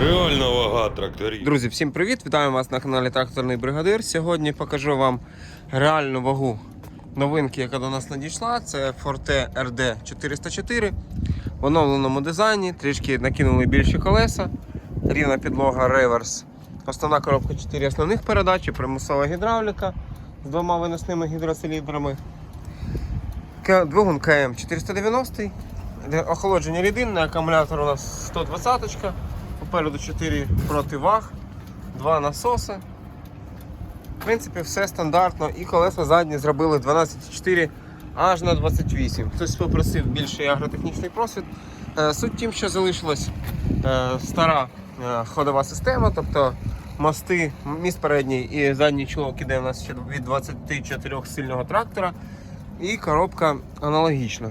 Реально вага тракторів. Друзі, всім привіт! Вітаю вас на каналі Тракторний Бригадир. Сьогодні покажу вам реальну вагу новинки, яка до нас надійшла. Це Forte RD 404 в оновленому дизайні. Трішки накинули більші колеса, рівна підлога реверс. Основна коробка 4 основних передач, примусова гідравліка з двома виносними гідроциліндрами. Двигун КМ 490, охолодження рідинне, акумулятор у нас 120 попереду 4 противаг, 2 насоси. В принципі, все стандартно. І колеса задні зробили 12,4 аж на 28. Хтось попросив більший агротехнічний просвіт. Е, Суть в тім, що залишилась е, стара е, ходова система, тобто мости, міст передній і задній чолок іде у нас ще від 24 сильного трактора. І коробка аналогічна.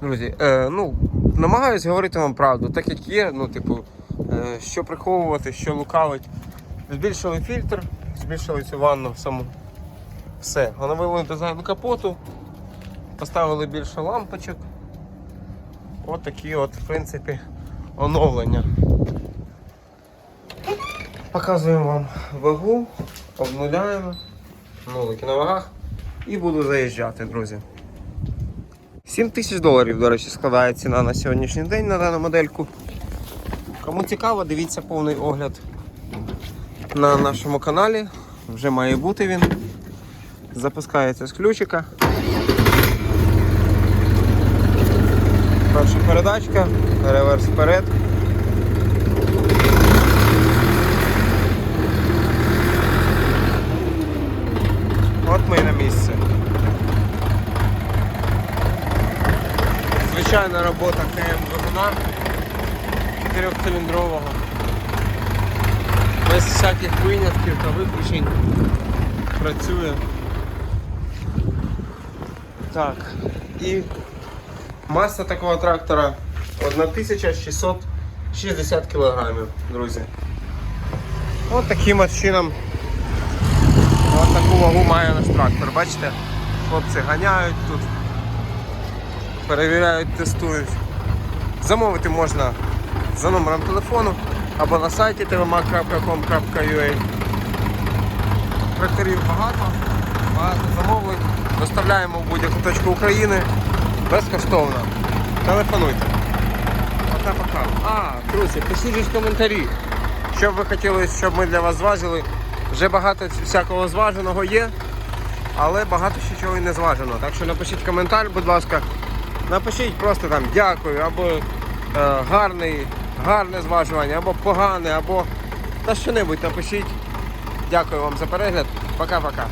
Друзі, ну, намагаюсь говорити вам правду, так як є, ну, типу, е, що приховувати, що лукавить. Збільшили фільтр, збільшили цю ванну саму. Все. Оновили дизайн капоту, поставили більше лампочок. От такі от, в принципі, оновлення. Показуємо вам вагу, обнуляємо, нулики на вагах і буду заїжджати, друзі. 7 тисяч доларів, до речі, складає ціна на сьогоднішній день на дану модельку. Кому цікаво, дивіться повний огляд на нашому каналі. Вже має бути він. Запускається з ключика. Перша передачка, реверс вперед. От ми і на місці. Звичайна робота КМ двигуна чотирьохциліндрового. Без всяких винятків та виключень працює. Так. І маса такого трактора 1660 кг, друзі. От таким от чином от таку вагу має наш трактор. Бачите? Хлопці ганяють тут перевіряють, тестують. Замовити можна за номером телефону або на сайті tvma.com.ua. Тракторів багато, багато замовлень. Доставляємо в будь-яку точку України безкоштовно. Телефонуйте. Пока пока. А, друзі, пишіть ж коментарі. Що б ви хотіли, щоб ми для вас зважили. Вже багато всякого зваженого є, але багато ще чого і не зважено. Так що напишіть коментар, будь ласка. Напишіть просто там дякую, або е, гарний, гарне зважування, або погане, або та що-небудь напишіть. Дякую вам за перегляд. Пока-пока.